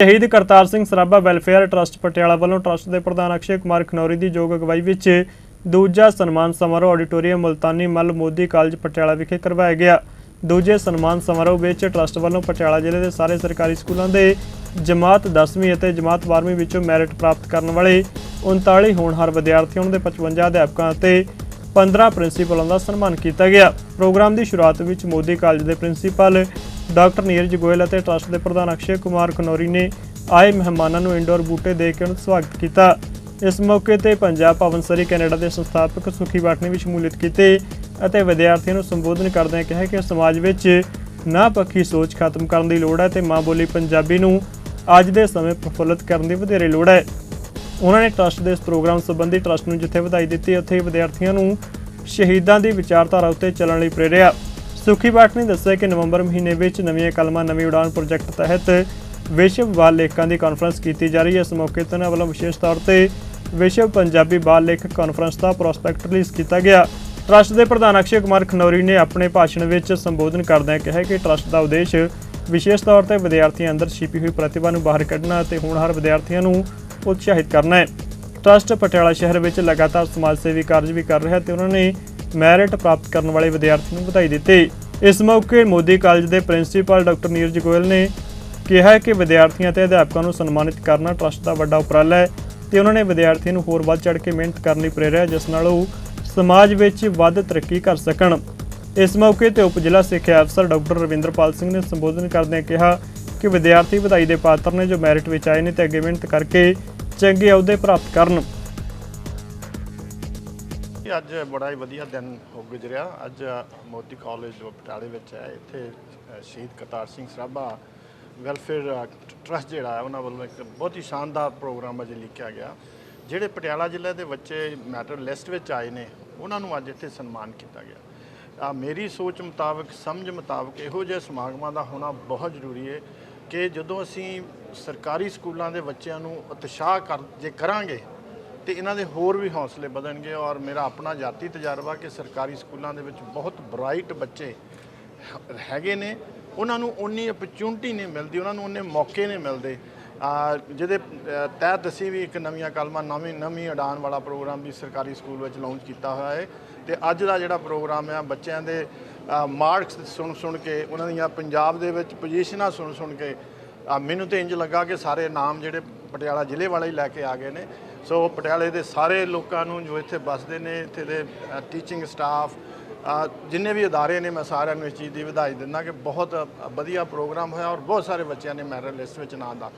ਸ਼ਹੀਦ Kartar Singh Sarabha welfare trust Patiala ਵੱਲੋਂ trust ਦੇ ਪ੍ਰਧਾਨ ਅਕਸ਼ੇ ਕੁਮਾਰ ਖਨੌਰੀ ਦੀ ਯੋਗ ਅਗਵਾਈ ਵਿੱਚ ਦੂਜਾ ਸਨਮਾਨ ਸਮਾਰੋਹ ਆਡੀਟੋਰੀਅਮ ਮੁਲਤਾਨੀ ਮੱਲ ਮੋਦੀ ਕਾਲਜ ਪਟਿਆਲਾ ਵਿਖੇ ਕਰਵਾਇਆ ਗਿਆ। ਦੂਜੇ ਸਨਮਾਨ ਸਮਾਰੋਹ ਵਿੱਚ ਟਰਸਟ ਵੱਲੋਂ ਪਟਿਆਲਾ ਜ਼ਿਲ੍ਹੇ ਦੇ ਸਾਰੇ ਸਰਕਾਰੀ ਸਕੂਲਾਂ ਦੇ ਜਮਾਤ 10ਵੀਂ ਅਤੇ ਜਮਾਤ 12ਵੀਂ ਵਿੱਚੋਂ ਮੈਰਿਟ ਪ੍ਰਾਪਤ ਕਰਨ ਵਾਲੇ 39 ਹੋਣਹਾਰ ਵਿਦਿਆਰਥੀਆਂ ਦੇ 55 ਅਧਿਆਪਕਾਂ ਅਤੇ 15 ਪ੍ਰਿੰਸੀਪਲਾਂ ਦਾ ਸਨਮਾਨ ਕੀਤਾ ਗਿਆ। ਪ੍ਰੋਗਰਾਮ ਦੀ ਸ਼ੁਰੂਆਤ ਵਿੱਚ ਮੋਦੀ ਕਾਲਜ ਦੇ ਪ੍ਰਿੰਸੀਪਲ ਡਾਕਟਰ ਨੀਰਜ ਗੋਇਲ ਅਤੇ ਟਰਸਟ ਦੇ ਪ੍ਰਧਾਨ ਅਕਸ਼ੇ ਕੁਮਾਰ ਕਨੌਰੀ ਨੇ ਆਏ ਮਹਿਮਾਨਾਂ ਨੂੰ ਇੰਡੋਰ ਬੂਟੇ ਦੇ ਕੇ ਉਹਨਾਂ ਦਾ ਸਵਾਗਤ ਕੀਤਾ। ਇਸ ਮੌਕੇ ਤੇ ਪੰਜਾਬ ਭਵਨ ਸਰੀ ਕੈਨੇਡਾ ਦੇ ਸੰਸਥਾਪਕ ਸੁਖੀ ਭੱਟ ਨੇ ਵੀ ਸ਼ਮੂਲੀਅਤ ਕੀਤੀ ਅਤੇ ਵਿਦਿਆਰਥੀਆਂ ਨੂੰ ਸੰਬੋਧਨ ਕਰਦਿਆਂ ਕਿਹਾ ਕਿ ਸਮਾਜ ਵਿੱਚ ਨਾ ਪੱਖੀ ਸੋਚ ਖਤਮ ਕਰਨ ਦੀ ਲੋੜ ਹੈ ਤੇ ਮਾਂ ਬੋਲੀ ਪੰਜਾਬੀ ਨੂੰ ਅੱਜ ਦੇ ਸਮੇਂ ਪ੍ਰਫੁੱਲਤ ਕਰਨ ਦੀ ਵਧੇਰੇ ਲੋੜ ਹੈ। ਉਹਨਾਂ ਨੇ ਟਰਸਟ ਦੇ ਇਸ ਪ੍ਰੋਗਰਾਮ ਸੰਬੰਧੀ ਟਰਸਟ ਨੂੰ ਜਿੱਥੇ ਵਧਾਈ ਦਿੱਤੀ, ਉੱਥੇ ਵਿਦਿਆਰਥੀਆਂ ਨੂੰ ਸ਼ਹੀਦਾਂ ਦੀ ਵਿਚਾਰਧਾਰਾ ਉੱਤੇ ਚੱਲਣ ਲਈ ਪ੍ਰੇਰਿਆ। ਸੁਖੀ ਬਾਟ ਨੇ ਦੱਸਿਆ ਕਿ ਨਵੰਬਰ ਮਹੀਨੇ ਵਿੱਚ ਨਵੀਆਂ ਕਲਮਾਂ, ਨਵੀਂ ਉਡਾਨ ਪ੍ਰੋਜੈਕਟ ਤਹਿਤ ਵਿਸ਼ਵ ਬਾਲ ਲੇਖਕਾਂ ਦੀ ਕਾਨਫਰੰਸ ਕੀਤੀ ਜਾ ਰਹੀ ਹੈ। ਇਸ ਮੌਕੇ ਤੇ ਉਹਨਾਂ ਵੱਲੋਂ ਵਿਸ਼ੇਸ਼ ਤੌਰ ਤੇ ਵਿਸ਼ਵ ਪੰਜਾਬੀ ਬਾਲ ਲੇਖਕ ਕਾਨਫਰੰਸ ਦਾ ਪ੍ਰੋਸਪੈਕਟ ਰਿਲੀਜ਼ ਕੀਤਾ ਗਿਆ। ਟਰਸਟ ਦੇ ਪ੍ਰਧਾਨ ਅਕਸ਼ੇ ਕੁਮਾਰ ਖਨੌਰੀ ਨੇ ਆਪਣੇ ਭਾਸ਼ਣ ਵਿੱਚ ਸੰਬੋਧਨ ਕਰਦਿਆਂ ਕਿਹਾ ਕਿ ਟਰਸਟ ਦਾ ਉਦੇਸ਼ ਵਿਸ਼ੇਸ਼ ਤੌਰ ਤੇ ਵਿਦਿਆਰਥੀਆਂ ਅੰਦਰ ਛਿਪੀ ਹੋਈ ਪ੍ਰਤਿਭਾ ਨੂੰ ਬਾਹਰ ਕੱਢਣਾ ਅਤੇ ਹੋਣਹਾਰ ਵਿਦਿਆਰਥੀਆਂ ਨੂੰ ਉਤਸ਼ਾਹਿਤ ਕਰਨਾ ਹੈ। ਟਰਸਟ ਪਟਿਆਲਾ ਸ਼ਹਿਰ ਵਿੱਚ ਲਗਾਤਾਰ ਸਮਾਜ ਸੇਵੀ ਕਾਰਜ ਵੀ ਕਰ ਰਿਹਾ ਤੇ ਉਹਨਾਂ ਨੇ ਮੈਰਿਟ ਪ੍ਰਾਪਤ ਕਰਨ ਵਾਲੇ ਵਿਦਿਆਰਥੀ ਨੂੰ ਵਧਾਈ ਦਿੱਤੀ। ਇਸ ਮੌਕੇ ਮੋਦੀ ਕਾਲਜ ਦੇ ਪ੍ਰਿੰਸੀਪਲ ਡਾਕਟਰ ਨੀਰਜ ਗੋਇਲ ਨੇ ਕਿਹਾ ਕਿ ਵਿਦਿਆਰਥੀਆਂ ਤੇ ਅਧਿਆਪਕਾਂ ਨੂੰ ਸਨਮਾਨਿਤ ਕਰਨਾ ਟਰਸਟ ਦਾ ਵੱਡਾ ਉਪਰਾਲਾ ਹੈ ਤੇ ਉਹਨਾਂ ਨੇ ਵਿਦਿਆਰਥੀਆਂ ਨੂੰ ਹੋਰ ਵੱਧ ਚੜ੍ਹ ਕੇ ਮਿਹਨਤ ਕਰਨ ਲਈ ਪ੍ਰੇਰਿਆ, ਜਿਸ ਨਾਲ ਉਹ ਸਮਾਜ ਵਿੱਚ ਵੱਧ ਤਰੱਕੀ ਕਰ ਸਕਣ। ਇਸ ਮੌਕੇ ਤੇ ਉਪ ਜ਼ਿਲ੍ਹਾ ਸਿੱਖਿਆ ਅਫਸਰ ਡਾਕਟਰ ਰਵਿੰਦਰਪਾਲ ਸਿੰਘ ਨੇ ਸੰਬੋਧਨ ਕਰਦਿਆਂ ਕਿਹਾ ਕਿ ਵਿਦਿਆਰਥੀ ਵਧਾਈ ਦੇ ਪਾਤਰ ਨੇ ਜੋ ਮੈਰਿਟ ਵਿੱਚ ਆਏ ਨੇ ਤੇ ਅੱਗੇ ਮਿਹਨਤ ਕਰਕੇ ਚੰਗੇ ਅਹੁਦੇ ਪ੍ਰਾਪਤ ਕਰਨ। ਇਹ ਅੱਜ ਬੜਾ ਹੀ ਵਧੀਆ ਦਿਨ ਹੋ ਗੁਜ਼ਰਿਆ। ਅੱਜ ਮੋਦੀ ਕਾਲਜ ਪਟਿਆਲੇ ਵਿੱਚ ਹੈ, ਇੱਥੇ ਸ਼ਹੀਦ ਕਰਤਾਰ ਸਿੰਘ ਸਰਾਭਾ ਵੈਲਫੇਅਰ ਟਰਸਟ ਜਿਹੜਾ ਹੈ, ਉਹਨਾਂ ਵੱਲੋਂ ਇੱਕ ਬਹੁਤ ਹੀ ਸ਼ਾਨਦਾਰ ਪ੍ਰੋਗਰਾਮ ਅੱਜ ਲਿਖਿਆ ਗਿਆ। ਜਿਹੜੇ ਪਟਿਆਲਾ ਜ਼ਿਲ੍ਹੇ ਦੇ ਬੱਚੇ ਮੈਟਰ ਲਿਸਟ ਵਿੱਚ ਆਏ ਨੇ, ਉਹਨਾਂ ਨੂੰ ਅੱਜ ਇੱਥੇ ਸਨਮਾਨ ਕੀਤਾ ਗਿਆ। ਆ ਮੇਰੀ ਸੋਚ ਮੁਤਾਬਕ, ਸਮਝ ਮੁਤਾਬਕ ਇਹੋ ਜਿਹੇ ਸਮਾਗਮਾਂ ਦਾ ਹੋਣਾ ਬਹੁਤ ਜ਼ਰੂਰੀ ਹੈ ਕਿ ਜਦੋਂ ਅਸੀਂ ਸਰਕਾਰੀ ਸਕੂਲਾਂ ਦੇ ਬੱਚਿਆਂ ਨੂੰ ਉਤਸ਼ਾਹ ਕਰ, ਜੇ ਕਰਾਂਗੇ ਤੇ ਇਹਨਾਂ ਦੇ ਹੋਰ ਵੀ ਹੌਸਲੇ ਵਧਣਗੇ ਔਰ ਮੇਰਾ ਆਪਣਾ ਜਾਤੀ ਤਜਰਬਾ ਕਿ ਸਰਕਾਰੀ ਸਕੂਲਾਂ ਦੇ ਵਿੱਚ ਬਹੁਤ ਬ੍ਰਾਈਟ ਬੱਚੇ ਹੈਗੇ ਨੇ। ਉਹਨਾਂ ਨੂੰ ਉਨੀ ਓਪਰਚੁਨਿਟੀ ਨਹੀਂ ਮਿਲਦੀ, ਉਹਨਾਂ ਨੂੰ ਓਨੇ ਮੌਕੇ ਨਹੀਂ ਮਿਲਦੇ। ਜਿਹਦੇ ਤਹਿਤ ਅਸੀਂ ਵੀ ਇੱਕ ਨਵੀਆਂ ਕਲਮਾਂ, ਨਵੀਂ ਨਵੀਂ ਉਡਾਨ ਵਾਲਾ ਪ੍ਰੋਗਰਾਮ ਵੀ ਸਰਕਾਰੀ ਸਕੂਲ ਵਿੱਚ ਲਾਂਚ ਕੀਤਾ ਹੋਇਆ ਹੈ ਤੇ ਅੱਜ ਦਾ ਜਿਹੜਾ ਪ੍ਰੋਗਰਾਮ ਹੈ, ਬੱਚਿਆਂ ਦੇ ਮਾਰਕਸ ਸੁਣ ਸੁਣ ਕੇ, ਉਹਨਾਂ ਦੀਆਂ ਪੰਜਾਬ ਦੇ ਵਿੱਚ ਪੋਜੀਸ਼ਨਾਂ ਸੁਣ ਸੁਣ ਕੇ ਆ ਮੈਨੂੰ ਤੇ ਇੰਜ ਲੱਗਾ ਕਿ ਸਾਰੇ ਨਾਮ ਜਿਹੜੇ ਪਟਿਆਲਾ ਜ਼ਿਲ੍ਹੇ ਵਾਲੇ ਹੀ ਲੈ ਕੇ ਆ ਗਏ ਨੇ। ਸੋ ਪਟਿਆਲੇ ਦੇ ਸਾਰੇ ਲੋਕਾਂ ਨੂੰ ਜੋ ਇੱਥੇ ਵੱਸਦੇ ਨੇ, ਇੱਥੇ ਦੇ ਟੀਚਿੰਗ ਸਟਾਫ ਜਿੰਨੇ ਵੀ ਅਦਾਰੇ ਨੇ, ਮੈਂ ਸਾਰਿਆਂ ਨੂੰ ਇਸ ਚੀਜ਼ ਦੀ ਵਧਾਈ ਦਿੰਦਾ ਕਿ ਬਹੁਤ ਵਧੀਆ ਪ੍ਰੋਗਰਾਮ ਹੋਇਆ ਔਰ ਬਹੁਤ ਸਾਰੇ ਬੱਚਿਆਂ ਨੇ ਮੈਰਿਟ ਲਿਸਟ ਵਿੱਚ ਨਾਂ ਦਾਖਲ